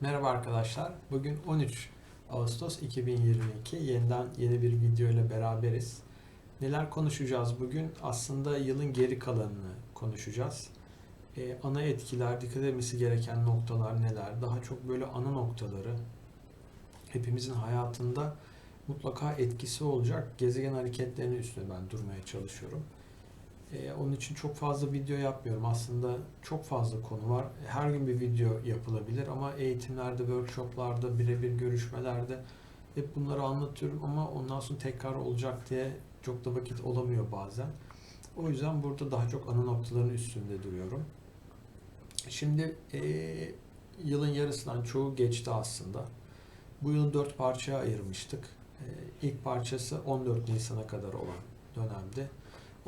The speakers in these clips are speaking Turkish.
Merhaba arkadaşlar. Bugün 13 Ağustos 2022. Yeniden yeni bir video ile beraberiz. Neler konuşacağız bugün? Aslında yılın geri kalanını konuşacağız. Ee, ana etkiler, dikkat edilmesi gereken noktalar neler? Daha çok böyle ana noktaları hepimizin hayatında mutlaka etkisi olacak gezegen hareketlerinin üstüne ben durmaya çalışıyorum. Ee, onun için çok fazla video yapmıyorum. Aslında çok fazla konu var. Her gün bir video yapılabilir ama eğitimlerde, workshoplarda, birebir görüşmelerde hep bunları anlatıyorum ama ondan sonra tekrar olacak diye çok da vakit olamıyor bazen. O yüzden burada daha çok ana noktaların üstünde duruyorum. Şimdi eee, yılın yarısından çoğu geçti aslında. Bu yılı dört parçaya ayırmıştık. Eee ilk parçası 14 Nisan'a kadar olan dönemde.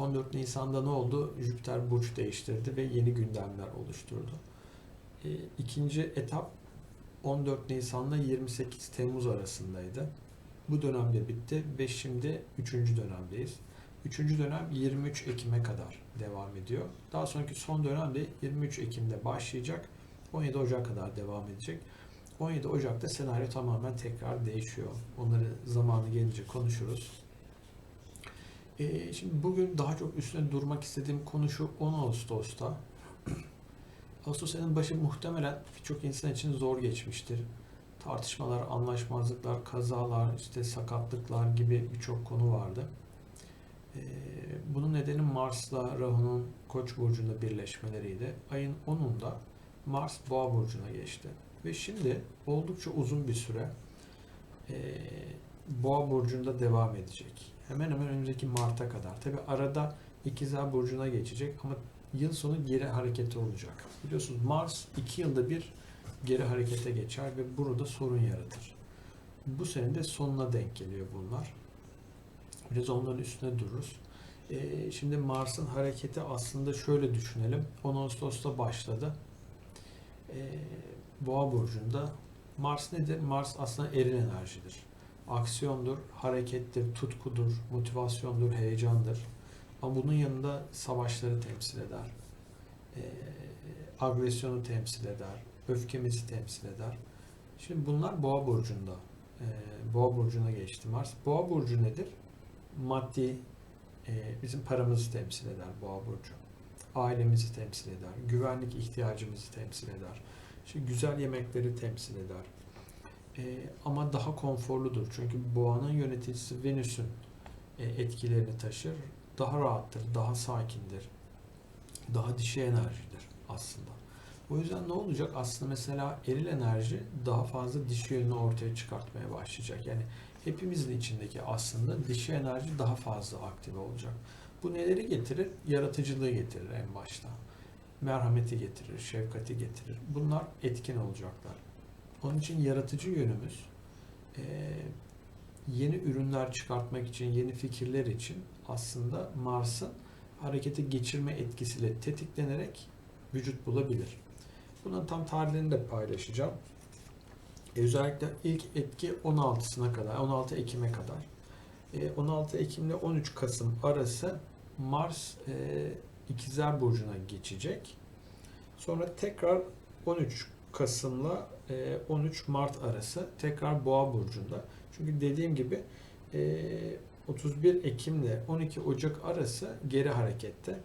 14 Nisan'da ne oldu? Jüpiter burç değiştirdi ve yeni gündemler oluşturdu. E, ikinci etap 14 Nisan'la 28 Temmuz arasındaydı. Bu dönemde bitti ve şimdi 3. dönemdeyiz. 3. dönem 23 Ekim'e kadar devam ediyor. Daha sonraki son dönem de 23 Ekim'de başlayacak. 17 Ocak kadar devam edecek. 17 Ocak'ta senaryo tamamen tekrar değişiyor. Onları zamanı gelince konuşuruz. Ee, şimdi bugün daha çok üstüne durmak istediğim konu şu 10 Ağustos'ta. Ağustos ayının başı muhtemelen birçok insan için zor geçmiştir. Tartışmalar, anlaşmazlıklar, kazalar, işte sakatlıklar gibi birçok konu vardı. Ee, bunun nedeni Mars'la Rahu'nun Koç burcunda birleşmeleriydi. Ayın 10'unda Mars Boğa burcuna geçti. Ve şimdi oldukça uzun bir süre ee, Boğa burcunda devam edecek. Hemen hemen önümüzdeki Mart'a kadar. Tabi arada İkizler burcuna geçecek ama yıl sonu geri hareketi olacak. Biliyorsunuz Mars 2 yılda bir geri harekete geçer ve burada sorun yaratır. Bu sene de sonuna denk geliyor bunlar. Biraz onların üstüne dururuz. Ee, şimdi Mars'ın hareketi aslında şöyle düşünelim. 10 Ağustos'ta başladı. Ee, Boğa burcunda Mars nedir? Mars aslında eril enerjidir aksiyondur, harekettir, tutkudur, motivasyondur, heyecandır. Ama bunun yanında savaşları temsil eder. E, agresyonu temsil eder, öfkemizi temsil eder. Şimdi bunlar Boğa burcunda. E, Boğa burcuna geçti Mars. Boğa burcu nedir? Maddi, e, bizim paramızı temsil eder Boğa burcu. Ailemizi temsil eder, güvenlik ihtiyacımızı temsil eder. Şimdi güzel yemekleri temsil eder e, ama daha konforludur. Çünkü boğanın yöneticisi Venüs'ün e, etkilerini taşır. Daha rahattır, daha sakindir. Daha dişi enerjidir aslında. O yüzden ne olacak? Aslında mesela eril enerji daha fazla dişi yönünü ortaya çıkartmaya başlayacak. Yani hepimizin içindeki aslında dişi enerji daha fazla aktive olacak. Bu neleri getirir? Yaratıcılığı getirir en başta. Merhameti getirir, şefkati getirir. Bunlar etkin olacaklar. Onun için yaratıcı yönümüz e, yeni ürünler çıkartmak için, yeni fikirler için aslında Mars'ın harekete geçirme etkisiyle tetiklenerek vücut bulabilir. Bunun tam tarihlerini de paylaşacağım. E, özellikle ilk etki 16'sına kadar, 16 Ekim'e kadar. E, 16 Ekim ile 13 Kasım arası Mars e, İkizler Burcu'na geçecek. Sonra tekrar 13 Kasım'la 13 e, Mart arası tekrar Boğa burcunda. Çünkü dediğim gibi 31 e, Ekim ile 12 Ocak arası geri harekette.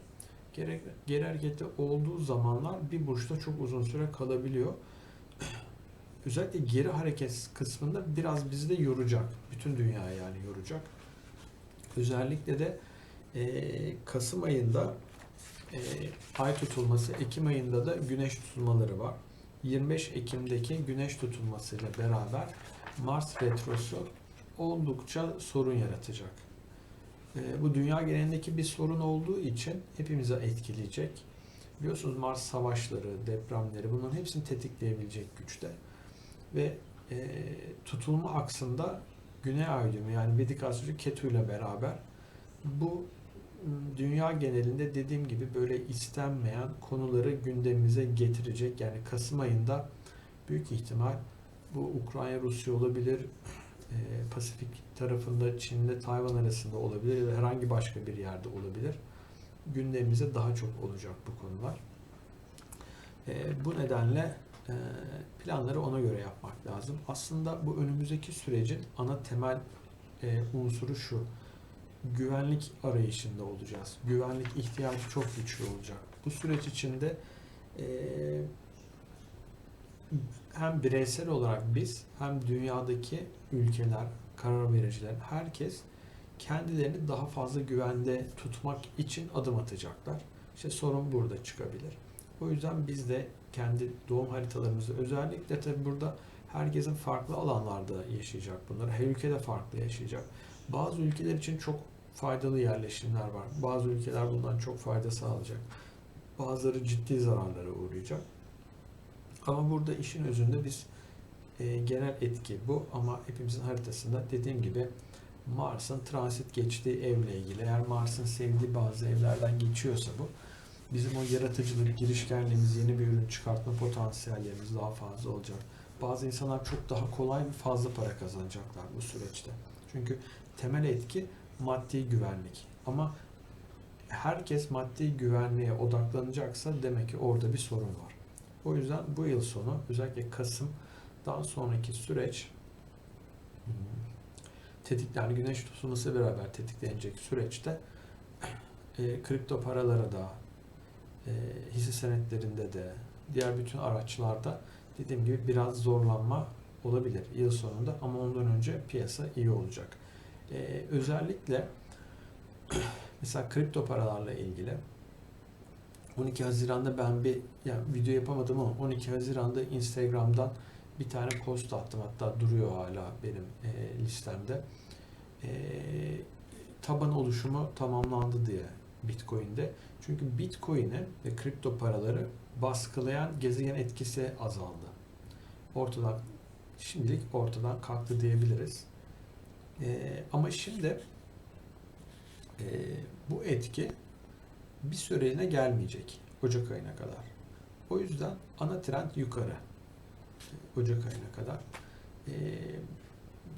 Geri, geri harekette olduğu zamanlar bir burçta çok uzun süre kalabiliyor. Özellikle geri hareket kısmında biraz bizi de yoracak. Bütün dünyayı yani yoracak. Özellikle de e, Kasım ayında ay tutulması, Ekim ayında da güneş tutulmaları var. 25 Ekim'deki güneş tutulmasıyla beraber Mars retrosu oldukça sorun yaratacak. E, bu dünya genelindeki bir sorun olduğu için hepimize etkileyecek. Biliyorsunuz Mars savaşları, depremleri bunların hepsini tetikleyebilecek güçte. Ve e, tutulma aksında Güney Ay düğümü yani Vedik astroloji Ketu ile beraber bu dünya genelinde dediğim gibi böyle istenmeyen konuları gündemimize getirecek. Yani Kasım ayında büyük ihtimal bu Ukrayna Rusya olabilir, e, Pasifik tarafında Çin'le Tayvan arasında olabilir ya da herhangi başka bir yerde olabilir. Gündemimize daha çok olacak bu konular. E, bu nedenle e, planları ona göre yapmak lazım. Aslında bu önümüzdeki sürecin ana temel unsuru şu. Güvenlik arayışında olacağız. Güvenlik ihtiyacı çok güçlü olacak. Bu süreç içinde e, hem bireysel olarak biz hem dünyadaki ülkeler, karar vericiler, herkes kendilerini daha fazla güvende tutmak için adım atacaklar. İşte sorun burada çıkabilir. O yüzden biz de kendi doğum haritalarımızda özellikle tabi burada herkesin farklı alanlarda yaşayacak bunları. Her ülkede farklı yaşayacak. Bazı ülkeler için çok faydalı yerleşimler var. Bazı ülkeler bundan çok fayda sağlayacak. Bazıları ciddi zararlara uğrayacak. Ama burada işin özünde biz e, genel etki bu ama hepimizin haritasında dediğim gibi Mars'ın transit geçtiği evle ilgili eğer Mars'ın sevdiği bazı evlerden geçiyorsa bu bizim o yaratıcılık, girişkenliğimiz, yeni bir ürün çıkartma potansiyellerimiz daha fazla olacak. Bazı insanlar çok daha kolay ve fazla para kazanacaklar bu süreçte. Çünkü temel etki maddi güvenlik. Ama herkes maddi güvenliğe odaklanacaksa demek ki orada bir sorun var. O yüzden bu yıl sonu özellikle Kasım'dan sonraki süreç tetikler güneş tutulması beraber tetiklenecek süreçte e, kripto paralara da e, hisse senetlerinde de diğer bütün araçlarda dediğim gibi biraz zorlanma olabilir yıl sonunda ama ondan önce piyasa iyi olacak. E, özellikle mesela kripto paralarla ilgili 12 Haziran'da ben bir yani video yapamadım ama 12 Haziran'da Instagram'dan bir tane post attım hatta duruyor hala benim e, listemde. E, taban oluşumu tamamlandı diye Bitcoin'de. Çünkü Bitcoin'i ve kripto paraları baskılayan gezegen etkisi azaldı. Ortadan şimdilik ortadan kalktı diyebiliriz. E, ama şimdi e, bu etki bir süreliğine gelmeyecek Ocak ayına kadar. O yüzden ana trend yukarı Ocak ayına kadar. Ee,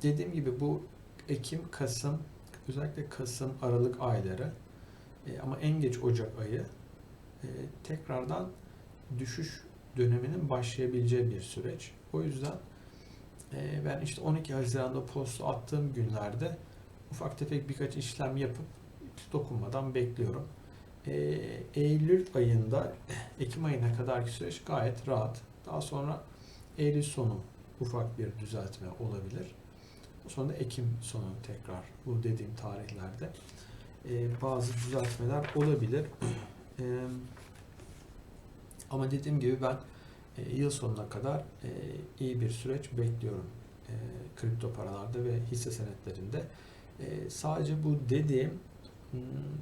dediğim gibi bu Ekim, Kasım, özellikle Kasım, Aralık ayları e, ama en geç Ocak ayı e, tekrardan düşüş döneminin başlayabileceği bir süreç. O yüzden e, ben işte 12 Haziran'da postu attığım günlerde ufak tefek birkaç işlem yapıp dokunmadan bekliyorum. Ee, Eylül ayında Ekim ayına kadarki süreç gayet rahat. Daha sonra Eylül sonu ufak bir düzeltme olabilir. Sonra Ekim sonu tekrar bu dediğim tarihlerde e, bazı düzeltmeler olabilir. E, ama dediğim gibi ben yıl sonuna kadar e, iyi bir süreç bekliyorum e, kripto paralarda ve hisse senetlerinde. E, sadece bu dediğim Hmm,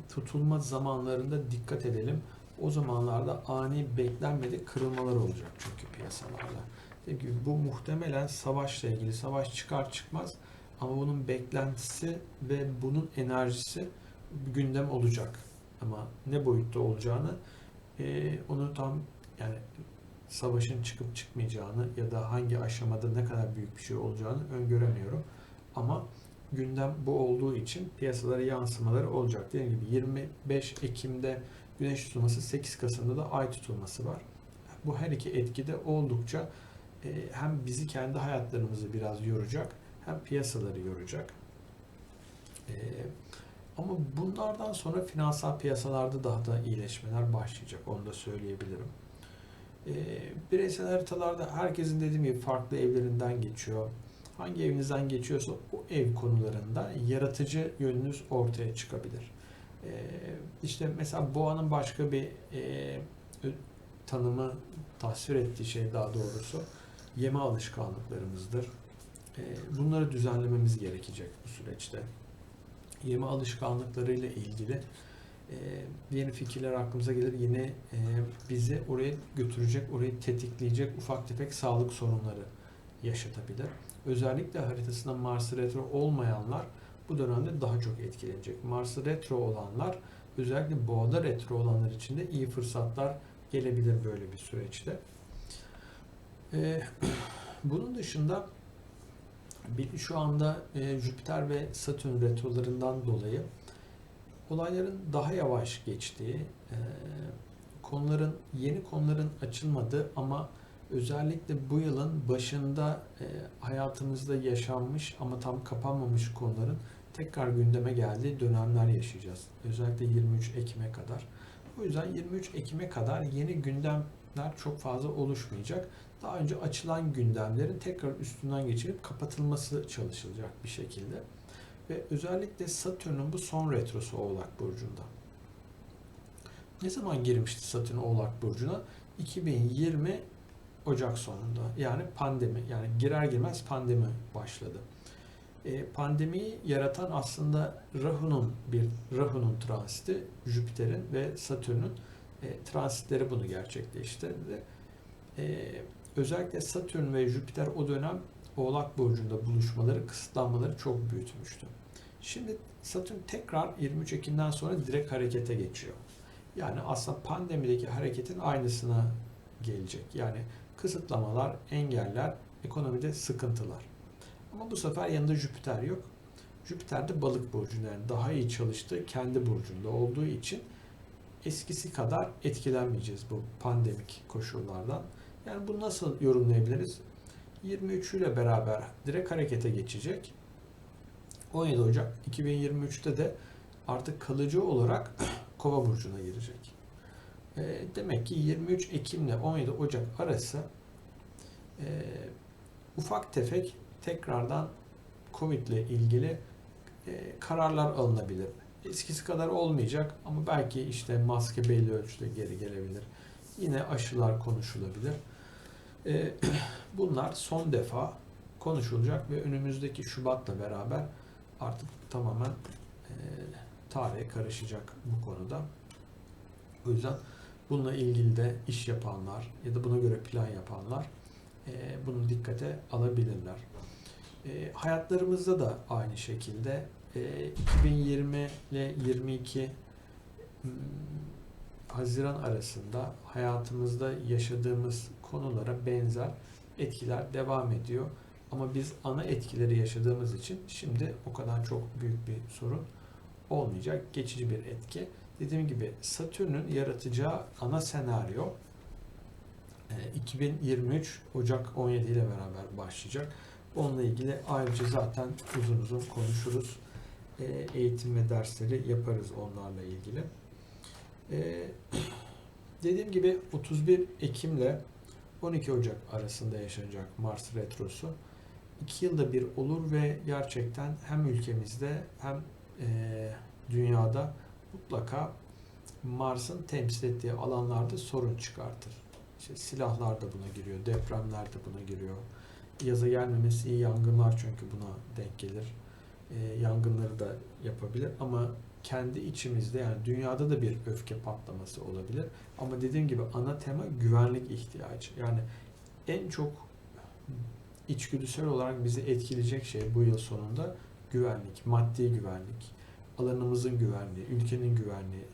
tutulma zamanlarında dikkat edelim. O zamanlarda ani beklenmedik kırılmalar olacak çünkü piyasalarda. Çünkü bu muhtemelen savaşla ilgili. Savaş çıkar çıkmaz ama bunun beklentisi ve bunun enerjisi gündem olacak. Ama ne boyutta olacağını e, onu tam yani savaşın çıkıp çıkmayacağını ya da hangi aşamada ne kadar büyük bir şey olacağını öngöremiyorum. Ama gündem bu olduğu için piyasalara yansımaları olacak. Dediğim gibi 25 Ekim'de güneş tutulması, 8 Kasım'da da ay tutulması var. Bu her iki etkide oldukça e, hem bizi kendi hayatlarımızı biraz yoracak hem piyasaları yoracak. E, ama bunlardan sonra finansal piyasalarda daha da iyileşmeler başlayacak. Onu da söyleyebilirim. E, bireysel haritalarda herkesin dediğim gibi farklı evlerinden geçiyor hangi evinizden geçiyorsa o ev konularında yaratıcı yönünüz ortaya çıkabilir. Ee, işte mesela boğanın başka bir e, tanımı tasvir ettiği şey daha doğrusu yeme alışkanlıklarımızdır. Ee, bunları düzenlememiz gerekecek bu süreçte. Yeme alışkanlıklarıyla ilgili e, yeni fikirler aklımıza gelir. Yine e, bizi oraya götürecek, orayı tetikleyecek ufak tefek sağlık sorunları yaşatabilir. Özellikle haritasında Mars retro olmayanlar bu dönemde daha çok etkilenecek. Mars retro olanlar özellikle boğada retro olanlar için de iyi fırsatlar gelebilir böyle bir süreçte. Ee, bunun dışında şu anda e, Jüpiter ve Satürn retrolarından dolayı olayların daha yavaş geçtiği, e, konuların yeni konuların açılmadığı ama Özellikle bu yılın başında e, hayatımızda yaşanmış ama tam kapanmamış konuların tekrar gündeme geldiği dönemler yaşayacağız. Özellikle 23 Ekim'e kadar. O yüzden 23 Ekim'e kadar yeni gündemler çok fazla oluşmayacak. Daha önce açılan gündemlerin tekrar üstünden geçirip kapatılması çalışılacak bir şekilde. Ve özellikle Satürn'ün bu son retrosu Oğlak Burcu'nda. Ne zaman girmişti Satürn Oğlak Burcu'na? 2020 Ocak sonunda. Yani pandemi. Yani girer girmez pandemi başladı. E, pandemiyi yaratan aslında Rahu'nun bir Rahu'nun transiti, Jüpiter'in ve Satürn'ün e, transitleri bunu gerçekleştirdi. E, özellikle Satürn ve Jüpiter o dönem Oğlak Burcu'nda buluşmaları, kısıtlanmaları çok büyütmüştü. Şimdi Satürn tekrar 23 Ekim'den sonra direkt harekete geçiyor. Yani aslında pandemideki hareketin aynısına gelecek. Yani kısıtlamalar, engeller, ekonomide sıkıntılar. Ama bu sefer yanında Jüpiter yok. Jüpiter de balık burcunda yani daha iyi çalıştığı kendi burcunda olduğu için eskisi kadar etkilenmeyeceğiz bu pandemik koşullardan. Yani bunu nasıl yorumlayabiliriz? 23 ile beraber direkt harekete geçecek. 17 Ocak 2023'te de artık kalıcı olarak Kova burcuna girecek. E, demek ki 23 Ekim ile 17 Ocak arası e, ufak tefek tekrardan Covid ile ilgili e, kararlar alınabilir. Eskisi kadar olmayacak ama belki işte maske belli ölçüde geri gelebilir. Yine aşılar konuşulabilir. E, bunlar son defa konuşulacak ve önümüzdeki Şubat'la beraber artık tamamen e, tarihe karışacak bu konuda. O yüzden bununla ilgili de iş yapanlar ya da buna göre plan yapanlar e, bunu dikkate alabilirler. E, hayatlarımızda da aynı şekilde e, 2020 ile 22 hmm, Haziran arasında hayatımızda yaşadığımız konulara benzer etkiler devam ediyor. Ama biz ana etkileri yaşadığımız için şimdi o kadar çok büyük bir sorun olmayacak. Geçici bir etki. Dediğim gibi Satürn'ün yaratacağı ana senaryo 2023 Ocak 17 ile beraber başlayacak. Onunla ilgili ayrıca zaten uzun uzun konuşuruz. Eğitim ve dersleri yaparız onlarla ilgili. Dediğim gibi 31 Ekim ile 12 Ocak arasında yaşanacak Mars Retrosu. iki yılda bir olur ve gerçekten hem ülkemizde hem dünyada mutlaka Mars'ın temsil ettiği alanlarda sorun çıkartır. İşte silahlar da buna giriyor, depremler de buna giriyor. Yaza gelmemesi iyi yangınlar çünkü buna denk gelir. E, yangınları da yapabilir ama kendi içimizde yani dünyada da bir öfke patlaması olabilir. Ama dediğim gibi ana tema güvenlik ihtiyacı. Yani en çok içgüdüsel olarak bizi etkileyecek şey bu yıl sonunda güvenlik, maddi güvenlik, alanımızın güvenliği, ülkenin güvenliği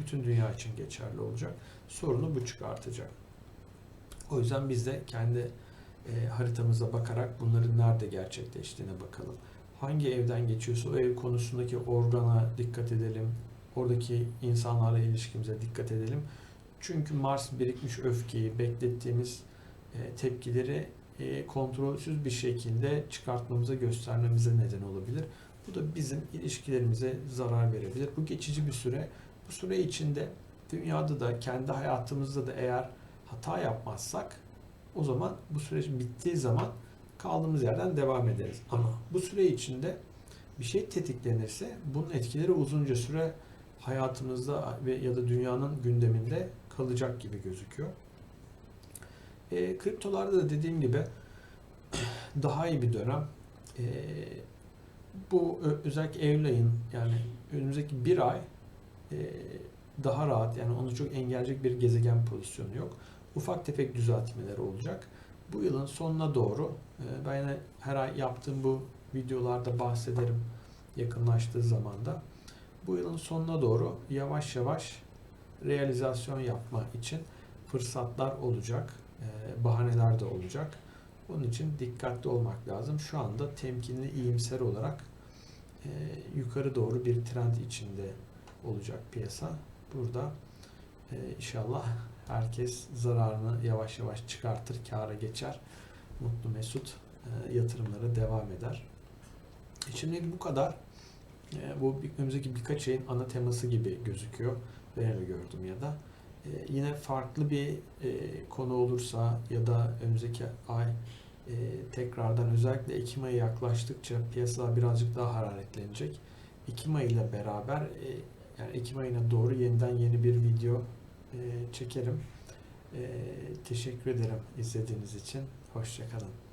bütün dünya için geçerli olacak. Sorunu bu çıkartacak. O yüzden biz de kendi e, haritamıza bakarak bunların nerede gerçekleştiğine bakalım. Hangi evden geçiyorsa o ev konusundaki organa dikkat edelim. Oradaki insanlarla ilişkimize dikkat edelim. Çünkü Mars birikmiş öfkeyi, beklettiğimiz e, tepkileri e, kontrolsüz bir şekilde çıkartmamıza, göstermemize neden olabilir. Bu da bizim ilişkilerimize zarar verebilir. Bu geçici bir süre. Bu süre içinde dünyada da kendi hayatımızda da eğer hata yapmazsak o zaman bu süreç bittiği zaman kaldığımız yerden devam ederiz. Ama bu süre içinde bir şey tetiklenirse bunun etkileri uzunca süre hayatımızda ve ya da dünyanın gündeminde kalacak gibi gözüküyor. E, kriptolarda da dediğim gibi daha iyi bir dönem. E, bu özellikle Eylül ayın yani önümüzdeki bir ay e, daha rahat yani onu çok engelleyecek bir gezegen pozisyonu yok. Ufak tefek düzeltmeler olacak. Bu yılın sonuna doğru e, ben her ay yaptığım bu videolarda bahsederim yakınlaştığı zamanda. Bu yılın sonuna doğru yavaş yavaş realizasyon yapma için fırsatlar olacak, e, bahaneler de olacak. Onun için dikkatli olmak lazım. Şu anda temkinli, iyimser olarak e, yukarı doğru bir trend içinde olacak piyasa. Burada inşallah Herkes zararını yavaş yavaş çıkartır, kâra geçer. Mutlu mesut e, yatırımlara devam eder. E, Şimdi bu kadar. E, Bu önümüzdeki birkaç ayın ana teması gibi gözüküyor. Ben öyle gördüm ya da. Yine farklı bir konu olursa ya da önümüzdeki ay tekrardan özellikle Ekim ayı yaklaştıkça piyasalar birazcık daha hararetlenecek. Ekim ayı ile beraber yani Ekim ayına doğru yeniden yeni bir video çekerim. E, teşekkür ederim izlediğiniz için. Hoşçakalın.